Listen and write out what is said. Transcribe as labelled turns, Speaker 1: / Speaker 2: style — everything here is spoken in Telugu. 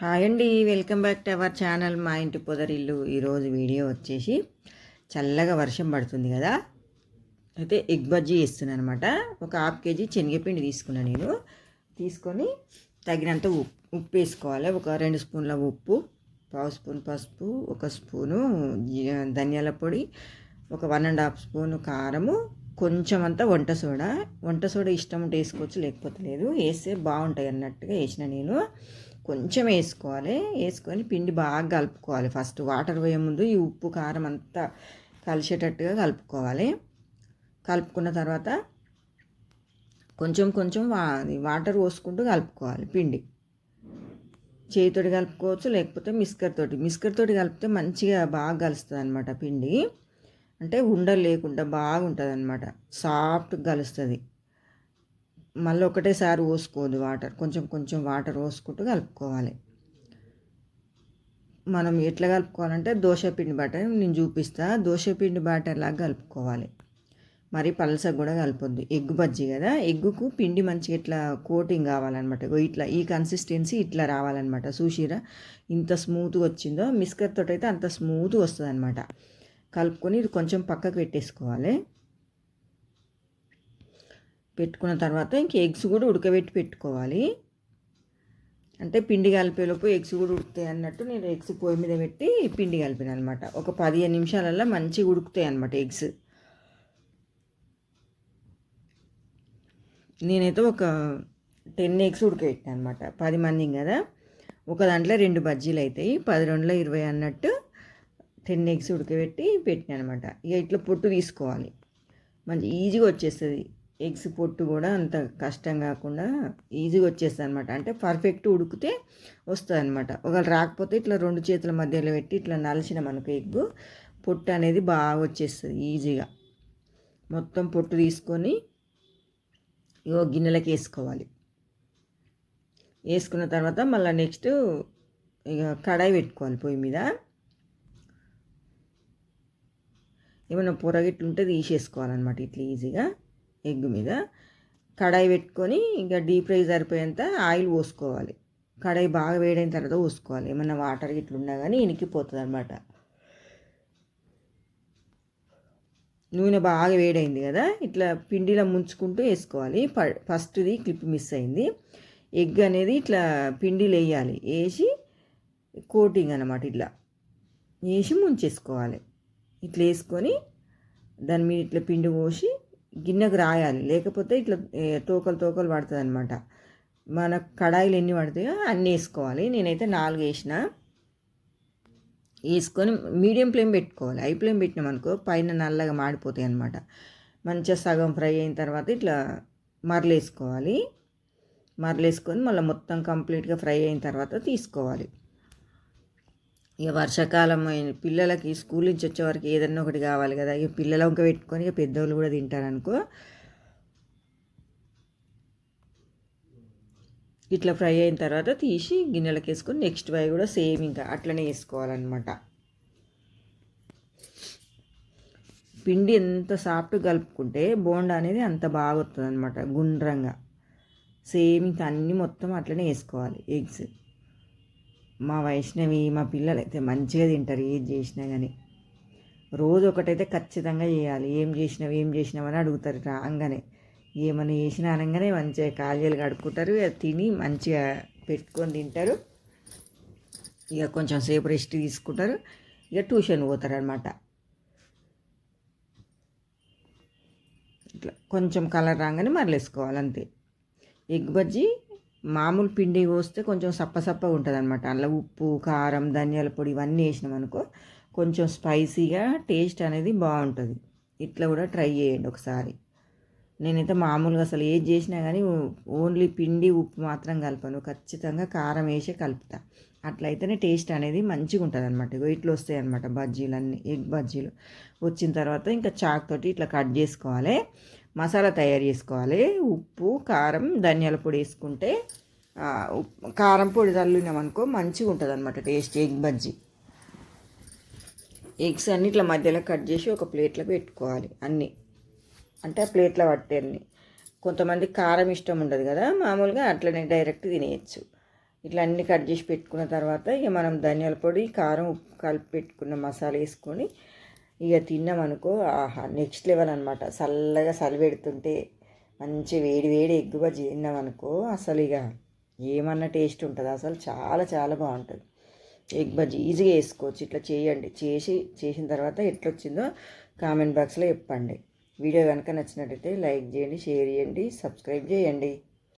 Speaker 1: హాయ్ అండి welcome back to our channel మా ఇంటి పొదరిల్లు. ఈరోజు వీడియో వచ్చేసి చల్లగా వర్షం పడుతుంది కదా. అయితే ఎగ్ బజ్జీ వేస్తున్నాను అనమాట ఒక హాఫ్ కేజీ శనగపిండి తీసుకున్నాను నేను. తీసుకొని తగినంత ఉప్పు ఉప్పు వేసుకోవాలి. ఒక రెండు స్పూన్ల ఉప్పు పావు స్పూన్ పసుపు ఒక స్పూను ధనియాల పొడి ఒక వన్ అండ్ హాఫ్ స్పూన్ కారము కొంచెం అంతా వంట సోడా. వంట సోడా ఇష్టం ఉంటే వేసుకోవచ్చు లేకపోతే లేదు. వేస్తే బాగుంటాయి అన్నట్టుగా వేసిన నేను. కొంచెం వేసుకోవాలి. వేసుకొని పిండి బాగా కలుపుకోవాలి. ఫస్ట్ వాటర్ పోయే ముందు ఈ ఉప్పు కారం అంతా కలిసేటట్టుగా కలుపుకోవాలి. కలుపుకున్న తర్వాత కొంచెం కొంచెం వా వాటర్ పోసుకుంటూ కలుపుకోవాలి పిండి. చేతితోటి కలుపుకోవచ్చు లేకపోతే మిస్కర్ తోటి. మిస్కర్ తోటి కలిపితే మంచిగా బాగా కలుస్తుంది అనమాట పిండి. అంటే ఉండలు లేకుండా బాగుంటుంది అనమాట సాఫ్ట్గా కలుస్తుంది. మళ్ళీ ఒకటేసారి పోసుకోవద్దు వాటర్. కొంచెం కొంచెం వాటర్ పోసుకుంటూ కలుపుకోవాలి. మనం ఎట్లా కలుపుకోవాలంటే దోశ పిండి బాటర్ నేను చూపిస్తా. దోశ పిండి బాటర్ లాగా కలుపుకోవాలి. మరి పలసగా కూడా కలపొద్దు. ఎగ్గు బజ్జి కదా. ఎగ్గుకు పిండి మంచిగా ఇట్లా కోటింగ్ కావాలన్నమాట. ఇట్లా ఈ కన్సిస్టెన్సీ ఇట్లా రావాలన్నమాట. చూసిరా ఇంత స్మూత్గా వచ్చిందో మిస్కర్ తోటి అయితే అంత స్మూత్గా వస్తుంది అనమాట కలుపుకొని ఇది కొంచెం పక్కకు పెట్టేసుకోవాలి. పెట్టుకున్న తర్వాత ఇంక ఎగ్స్ కూడా ఉడకబెట్టి పెట్టుకోవాలి. అంటే పిండి కలిపేలోపు ఎగ్స్ కూడా ఉడుకుతాయి అన్నట్టు నేను ఎగ్స్ పొయ్యి మీద పెట్టి పిండి కలిపిన అనమాట ఒక పదిహేను నిమిషాలల్లో మంచిగా ఉడుకుతాయి అనమాట ఎగ్స్. నేనైతే ఒక టెన్ ఎగ్స్ ఉడకబెట్టాను అనమాట పది మంది కదా. ఒక దాంట్లో రెండు బజ్జీలు అవుతాయి పది రెండులో ఇరవై అన్నట్టు టెన్ ఎగ్స్ ఉడకబెట్టి పెట్టినా అనమాట ఇక ఇట్లా పొట్టు తీసుకోవాలి. మంచి ఈజీగా వచ్చేస్తుంది. ఎగ్స్ పొట్టు కూడా అంత కష్టం కాకుండా ఈజీగా వచ్చేస్తుంది అనమాట అంటే పర్ఫెక్ట్ ఉడికితే వస్తుంది అనమాట ఒకవేళ రాకపోతే ఇట్లా రెండు చేతుల మధ్యలో పెట్టి ఇట్లా నలిచిన మనకు ఎగ్గు పొట్టు అనేది బాగా వచ్చేస్తుంది ఈజీగా. మొత్తం పొట్టు తీసుకొని ఇగో గిన్నెలకి వేసుకోవాలి. వేసుకున్న తర్వాత మళ్ళీ నెక్స్ట్ ఇక కడాయి పెట్టుకోవాలి పొయ్యి మీద. ఏమైనా పొరగిట్లు ఉంటే తీసేసుకోవాలన్నమాట ఇట్లా ఈజీగా. ఎగ్ మీద కడాయి పెట్టుకొని ఇంకా డీప్ ఫ్రై సరిపోయేంత ఆయిల్ పోసుకోవాలి. కడాయి బాగా వేడైన తర్వాత పోసుకోవాలి. ఏమైనా వాటర్ ఇట్లా ఉన్నా కానీ ఇనికిపోతుంది అనమాట నూనె బాగా వేడైంది కదా ఇట్లా పిండిలో ముంచుకుంటూ వేసుకోవాలి. ప- ఫస్ట్ది క్లిప్ మిస్ అయింది. ఎగ్ అనేది ఇట్లా పిండిలో వేయాలి. వేసి కోటింగ్ అనమాట ఇట్లా. వేసి ముంచేసుకోవాలి. ఇట్లా వేసుకొని దాని మీద ఇట్లా పిండి పోసి గిన్నెకు రాయాలి. లేకపోతే ఇట్లా తోకలు తోకలు పడుతుంది అనమాట మన కడాయిలు ఎన్ని పడతాయో అన్నీ వేసుకోవాలి. నేనైతే నాలుగు వేసిన. వేసుకొని మీడియం ఫ్లేమ్ పెట్టుకోవాలి. హై ఫ్లేమ్ పెట్టినాం అనుకో పైన నల్లగా మాడిపోతాయి అనమాట మంచిగా సగం ఫ్రై అయిన తర్వాత ఇట్లా మరలేసుకోవాలి మరలేసుకొని మళ్ళీ మొత్తం కంప్లీట్గా ఫ్రై అయిన తర్వాత తీసుకోవాలి. ఇక వర్షాకాలం అయిన పిల్లలకి స్కూల్ నుంచి వచ్చే వరకు ఏదన్నా ఒకటి కావాలి కదా. ఇక పిల్లలు వంక పెట్టుకొని ఇక పెద్దవాళ్ళు కూడా తింటారనుకో. ఇట్లా ఫ్రై అయిన తర్వాత తీసి గిన్నెలకు వేసుకొని నెక్స్ట్ వై కూడా సేమ్ ఇంకా అట్లనే వేసుకోవాలన్నమాట. పిండి ఎంత సాఫ్ట్ కలుపుకుంటే బోండా అనేది అంత బాగా వస్తుంది అనమాట గుండ్రంగా. సేమ్ ఇంకా అన్నీ మొత్తం అట్లనే వేసుకోవాలి ఎగ్స్. మా వైష్ణవి మా పిల్లలు అయితే మంచిగా తింటారు ఏది చేసినా కానీ రోజు ఒకటైతే ఖచ్చితంగా చేయాలి. ఏం చేసినావు ఏం చేసినావు అని అడుగుతారు రాగానే. ఏమైనా చేసినా అనగానే మంచిగా కాజీలు కడుక్కుంటారు తిని మంచిగా పెట్టుకొని తింటారు. ఇక కొంచెం సేపు రెస్ట్ తీసుకుంటారు ఇక ట్యూషన్ పోతారు అనమాట ఇట్లా కొంచెం కలర్ రాగానే మరలేసుకోవాలి అంతే. ఎగ్ బజ్జీ మామూలు పిండి పోస్తే కొంచెం సప్ప సప్పగా ఉంటుంది అనమాట అందులో ఉప్పు కారం ధనియాల పొడి ఇవన్నీ వేసినాం అనుకో కొంచెం స్పైసీగా టేస్ట్ అనేది బాగుంటుంది. ఇట్లా కూడా ట్రై చేయండి ఒకసారి. నేనైతే మామూలుగా అసలు ఏది చేసినా కానీ ఓన్లీ పిండి ఉప్పు మాత్రం కలపను. ఖచ్చితంగా కారం వేసి కలుపుతా. అట్లయితేనే టేస్ట్ అనేది మంచిగా ఉంటుంది అనమాట ఇగో ఇట్లా వస్తాయి అనమాట బజ్జీలు అన్నీ ఎగ్ బజ్జీలు. వచ్చిన తర్వాత ఇంకా చాక్ తోటి ఇట్లా కట్ చేసుకోవాలి. మసాలా తయారు చేసుకోవాలి. ఉప్పు కారం ధనియాల పొడి వేసుకుంటే కారం పొడి చల్లినాం మంచిగా ఉంటుంది అనమాట టేస్ట్ ఎగ్ బజ్జీ. ఎగ్స్ అన్ని ఇట్లా మధ్యలో కట్ చేసి ఒక ప్లేట్లో పెట్టుకోవాలి అన్నీ. అంటే ఆ ప్లేట్లో పట్టే అన్ని. కొంతమంది కారం ఇష్టం ఉండదు కదా మామూలుగా అట్లనే డైరెక్ట్ తినేయచ్చు. ఇట్లా అన్ని కట్ చేసి పెట్టుకున్న తర్వాత ఇక మనం ధనియాల పొడి కారం ఉప్పు కలిపి పెట్టుకున్న మసాలా వేసుకొని ఇక తిన్నామనుకో ఆహా నెక్స్ట్ లెవెల్ అనమాట చల్లగా చలి పెడుతుంటే మంచి వేడి వేడి ఎగ్గు బజ్జీ తిన్నామనుకో అసలు ఇక ఏమన్నా టేస్ట్ ఉంటుంది? అసలు చాలా చాలా బాగుంటుంది. ఎగ్ బజ్జీ ఈజీగా వేసుకోవచ్చు. ఇట్లా చేయండి. చేసి చేసిన తర్వాత ఎట్లొచ్చిందో కామెంట్ బాక్స్లో చెప్పండి. వీడియో కనుక నచ్చినట్టయితే లైక్ చేయండి షేర్ చేయండి సబ్స్క్రైబ్ చేయండి.